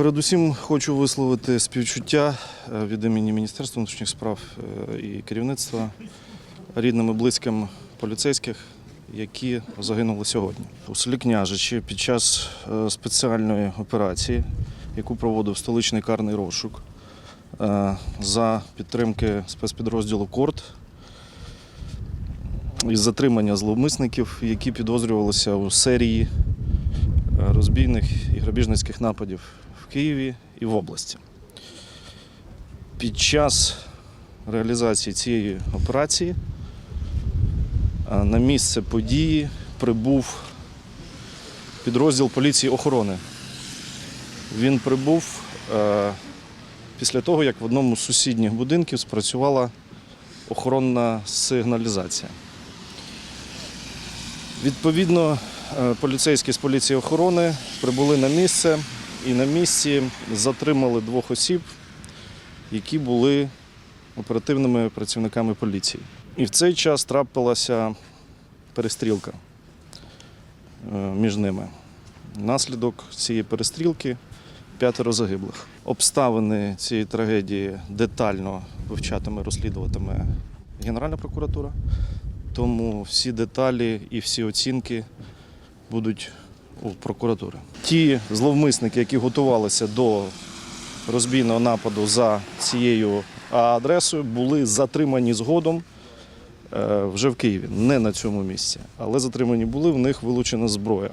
Передусім хочу висловити співчуття е, від імені Міністерства внутрішніх справ е, і керівництва рідним і близьким поліцейських, які загинули сьогодні. У селі Княжичі під час е, спеціальної операції, яку проводив столичний карний розшук за підтримки спецпідрозділу Корт із затримання зловмисників, які підозрювалися у серії розбійних і грабіжницьких нападів в Києві і в області. Під час реалізації цієї операції на місце події прибув підрозділ поліції охорони. Він прибув після того, як в одному з сусідніх будинків спрацювала охоронна сигналізація. Відповідно, поліцейські з поліції охорони прибули на місце і на місці затримали двох осіб, які були оперативними працівниками поліції. І в цей час трапилася перестрілка е, між ними. Наслідок цієї перестрілки п'ятеро загиблих. Обставини цієї трагедії детально вивчатиме, розслідуватиме Генеральна прокуратура. Тому всі деталі і всі оцінки будуть у прокуратури. Ті зловмисники, які готувалися до розбійного нападу за цією адресою, були затримані згодом е, вже в Києві, не на цьому місці. Але затримані були, в них вилучена зброя.